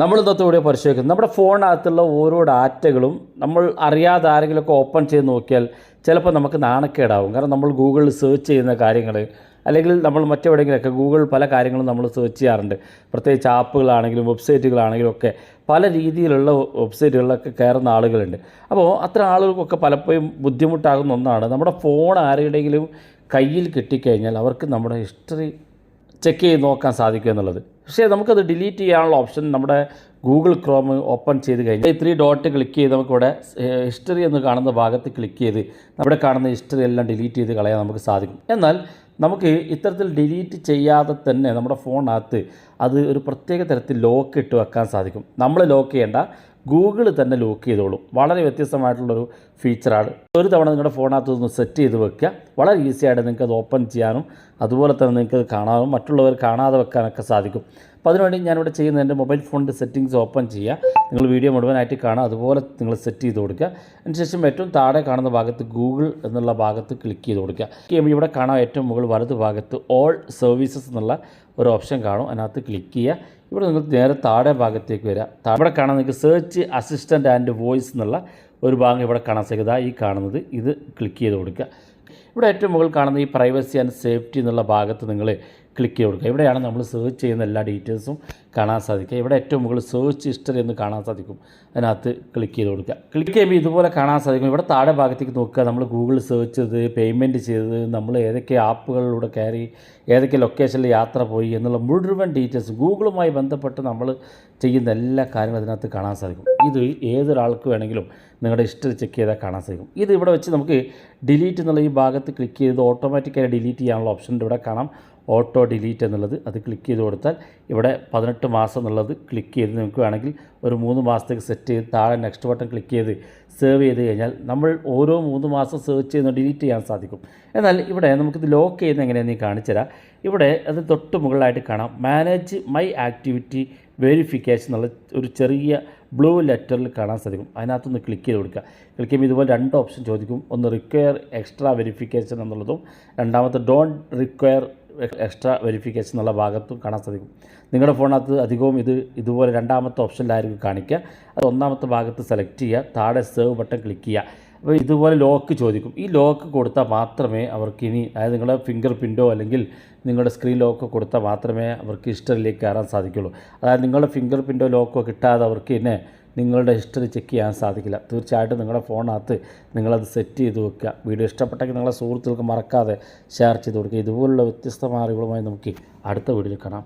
നമ്മൾ വീഡിയോ പരിശോധിക്കുന്നത് നമ്മുടെ ഫോണിനകത്തുള്ള ഓരോ ഡാറ്റകളും നമ്മൾ അറിയാതെ ആരെങ്കിലുമൊക്കെ ഓപ്പൺ ചെയ്ത് നോക്കിയാൽ ചിലപ്പോൾ നമുക്ക് നാണക്കേടാവും. കാരണം നമ്മൾ ഗൂഗിളിൽ സെർച്ച് ചെയ്യുന്ന കാര്യങ്ങൾ അല്ലെങ്കിൽ നമ്മൾ മറ്റെവിടെയെങ്കിലുമൊക്കെ ഗൂഗിൾ പല കാര്യങ്ങളും നമ്മൾ സെർച്ച് ചെയ്യാറുണ്ട്. പ്രത്യേകിച്ച് ആപ്പുകളാണെങ്കിലും വെബ്സൈറ്റുകളാണെങ്കിലും ഒക്കെ പല രീതിയിലുള്ള വെബ്സൈറ്റുകളിലൊക്കെ കയറുന്ന ആളുകളുണ്ട്. അപ്പോൾ അത്ര ആളുകൾക്കൊക്കെ പലപ്പോഴും ബുദ്ധിമുട്ടാകുന്ന ഒന്നാണ് നമ്മുടെ ഫോൺ ആരുടെയെങ്കിലും കയ്യിൽ കിട്ടിക്കഴിഞ്ഞാൽ അവർക്ക് നമ്മുടെ ഹിസ്റ്ററി ചെക്ക് ചെയ്ത് നോക്കാൻ സാധിക്കും എന്നുള്ളത്. പക്ഷേ നമുക്കത് ഡിലീറ്റ് ചെയ്യാനുള്ള ഓപ്ഷൻ നമ്മുടെ ഗൂഗിൾ ക്രോം ഓപ്പൺ ചെയ്ത് കഴിഞ്ഞാൽ ഈ ത്രീ ഡോട്ട് ക്ലിക്ക് ചെയ്ത് നമുക്കിവിടെ ഹിസ്റ്ററി എന്ന് കാണുന്ന ഭാഗത്ത് ക്ലിക്ക് ചെയ്ത് നമ്മുടെ കാണുന്ന ഹിസ്റ്ററി എല്ലാം ഡിലീറ്റ് ചെയ്ത് കളയാൻ നമുക്ക് സാധിക്കും. എന്നാൽ നമുക്ക് ഇത്തരത്തിൽ ഡിലീറ്റ് ചെയ്യാതെ തന്നെ നമ്മുടെ ഫോണിനകത്ത് അത് ഒരു പ്രത്യേക തരത്തിൽ ലോക്ക് ഇട്ട് വെക്കാൻ സാധിക്കും. നമ്മൾ ലോക്ക് ചെയ്യേണ്ട ഗൂഗിൾ തന്നെ ലോക്ക് ചെയ്തോളും. വളരെ വ്യത്യസ്തമായിട്ടുള്ളൊരു ഫീച്ചറാണ്. ഒരു തവണ നിങ്ങളുടെ ഫോണിനകത്ത് ഒന്ന് സെറ്റ് ചെയ്ത് വെക്കുക. വളരെ ഈസിയായിട്ട് നിങ്ങൾക്ക് അത് ഓപ്പൺ ചെയ്യാനും അതുപോലെ തന്നെ നിങ്ങൾക്ക് കാണാനും മറ്റുള്ളവർ കാണാതെ വെക്കാനൊക്കെ സാധിക്കും. അപ്പോൾ അതിനുവേണ്ടി ഞാനിവിടെ ചെയ്യുന്നത് എന്റെ മൊബൈൽ ഫോണിന്റെ സെറ്റിങ്സ് ഓപ്പൺ ചെയ്യുക. നിങ്ങൾ വീഡിയോ മുഴുവനായിട്ട് കാണുക. അതുപോലെ നിങ്ങൾ സെറ്റ് ചെയ്ത് കൊടുക്കുക. അതിനുശേഷം ഏറ്റവും താഴെ കാണുന്ന ഭാഗത്ത് ഗൂഗിൾ എന്നുള്ള ഭാഗത്ത് ക്ലിക്ക് ചെയ്ത് കൊടുക്കുക. ഇവിടെ കാണാം ഏറ്റവും മുകളിൽ വലത് ഭാഗത്ത് ഓൾ സർവീസസ് എന്നുള്ള ഒരു ഓപ്ഷൻ കാണും. അതിനകത്ത് ക്ലിക്ക് ചെയ്യുക. ഇവിടെ നിങ്ങൾ നേരെ താഴെ ഭാഗത്തേക്ക് വരിക. താ- ഇവിടെ കാണാൻ നിങ്ങൾക്ക് സെർച്ച് അസിസ്റ്റന്റ് ആൻഡ് വോയിസ് എന്നുള്ള ഒരു ഭാഗം ഇവിടെ കാണാൻ സാധിക്കുക ഈ കാണുന്നത്. ഇത് ക്ലിക്ക് ചെയ്ത് കൊടുക്കുക. ഇവിടെ ഏറ്റവും മുകളിൽ കാണുന്ന ഈ പ്രൈവസി ആൻഡ് സേഫ്റ്റി എന്നുള്ള ഭാഗത്ത് നിങ്ങൾ ക്ലിക്ക് ചെയ്ത് കൊടുക്കുക. ഇവിടെയാണ് നമ്മൾ സെർച്ച് ചെയ്യുന്ന എല്ലാ ഡീറ്റെയിൽസും കാണാൻ സാധിക്കുക. ഇവിടെ ഏറ്റവും മുകളിൽ സെർച്ച് ഹിസ്റ്ററി എന്ന് കാണാൻ സാധിക്കും അതിനകത്ത് ക്ലിക്ക് ചെയ്ത് കൊടുക്കുക. ക്ലിക്ക് ചെയ്യുമ്പോൾ ഇതുപോലെ കാണാൻ സാധിക്കും. ഇവിടെ താഴെ ഭാഗത്തേക്ക് നോക്കുക. നമ്മൾ ഗൂഗിൾ സെർച്ച് ചെയ്ത് പേയ്മെന്റ് ചെയ്തത് നമ്മൾ ഏതൊക്കെ ആപ്പുകളിലൂടെ കയറി ഏതൊക്കെ ലൊക്കേഷനിൽ യാത്ര പോയി എന്നുള്ള മുഴുവൻ ഡീറ്റെയിൽസ് ഗൂഗിളുമായി ബന്ധപ്പെട്ട് നമ്മൾ ചെയ്യുന്ന എല്ലാ കാര്യങ്ങളും അതിനകത്ത് കാണാൻ സാധിക്കും. ഇത് ഏതൊരാൾക്ക് വേണമെങ്കിലും നിങ്ങളുടെ ഹിസ്റ്ററി ചെക്ക് ചെയ്താൽ കാണാൻ സാധിക്കും. ഇത് ഇവിടെ വെച്ച് നമുക്ക് ഡിലീറ്റ് എന്നുള്ള ഈ ഭാഗത്ത് ക്ലിക്ക് ചെയ്ത് ഓട്ടോമാറ്റിക്കായി ഡിലീറ്റ് ചെയ്യാനുള്ള ഓപ്ഷൻ ഇവിടെ കാണാം. ഓട്ടോ ഡിലീറ്റ് എന്നുള്ളത് അത് ക്ലിക്ക് ചെയ്ത് കൊടുത്താൽ ഇവിടെ പതിനെട്ട് മാസം എന്നുള്ളത് ക്ലിക്ക് ചെയ്ത് നിങ്ങൾക്ക് വേണമെങ്കിൽ ഒരു മൂന്ന് മാസത്തേക്ക് സെറ്റ് ചെയ്ത് താഴെ നെക്സ്റ്റ് ബട്ടൺ ക്ലിക്ക് ചെയ്ത് സേവ് ചെയ്ത് കഴിഞ്ഞാൽ നമ്മൾ ഓരോ മൂന്ന് മാസം സെർച്ച് ചെയ്യുന്ന ഡിലീറ്റ് ചെയ്യാൻ സാധിക്കും. എന്നാൽ ഇവിടെ നമുക്കിത് ലോക്ക് ചെയ്യുന്ന എങ്ങനെയാണെന്ന് ഞാൻ കാണിച്ചു തരാം. ഇവിടെ അത് തൊട്ട് മുകളിലായിട്ട് കാണാം. മാനേജ് മൈ ആക്ടിവിറ്റി വെരിഫിക്കേഷൻ എന്നുള്ള ഒരു ചെറിയ ബ്ലൂ ലെറ്ററിൽ കാണാൻ സാധിക്കും. അതിനകത്തൊന്ന് ക്ലിക്ക് ചെയ്ത് കൊടുക്കുക. ക്ലിക്ക് ചെയ്യുമ്പോൾ ഇതുപോലെ രണ്ട് ഓപ്ഷൻ ചോദിക്കും. ഒന്ന് റിക്വയർ എക്സ്ട്രാ വെരിഫിക്കേഷൻ എന്നുള്ളതും രണ്ടാമത്തെ ഡോണ്ട് റിക്വയർ എക്സ്ട്രാ വെരിഫിക്കേഷൻ എന്നുള്ള ഭാഗത്തും കാണാൻ സാധിക്കും. നിങ്ങളുടെ ഫോണിനകത്ത് അധികവും ഇത് ഇതുപോലെ രണ്ടാമത്തെ ഓപ്ഷനിലായിരിക്കും കാണിക്കുക. അത് ഒന്നാമത്തെ ഭാഗത്ത് സെലക്ട് ചെയ്യുക. താഴെ സേവ് ബട്ടൺ ക്ലിക്ക് ചെയ്യുക. അപ്പോൾ ഇതുപോലെ ലോക്ക് ചോദിക്കും. ഈ ലോക്ക് കൊടുത്താൽ മാത്രമേ അവർക്ക് ഇനി അതായത് നിങ്ങളുടെ ഫിംഗർ പ്രിന്റോ അല്ലെങ്കിൽ നിങ്ങളുടെ സ്ക്രീൻ ലോക്ക് കൊടുത്താൽ മാത്രമേ അവർക്ക് ഹിസ്റ്ററിലേക്ക് കയറാൻ സാധിക്കുള്ളൂ. അതായത് നിങ്ങളുടെ ഫിംഗർ പ്രിന്റോ ലോക്കോ കിട്ടാതെ അവർക്ക് പിന്നെ നിങ്ങളുടെ ഹിസ്റ്ററി ചെക്ക് ചെയ്യാൻ സാധിക്കില്ല. തീർച്ചയായിട്ടും നിങ്ങളുടെ ഫോണിനകത്ത് നിങ്ങളത് സെറ്റ് ചെയ്ത് വെക്കുക. വീഡിയോ ഇഷ്ടപ്പെട്ടെങ്കിൽ നിങ്ങളുടെ സുഹൃത്തുക്കൾക്ക് മറക്കാതെ ഷെയർ ചെയ്ത് കൊടുക്കുക. ഇതുപോലുള്ള വ്യത്യസ്തമായ അറിവുകളുമായി നമുക്ക് അടുത്ത വീഡിയോയിൽ കാണാം.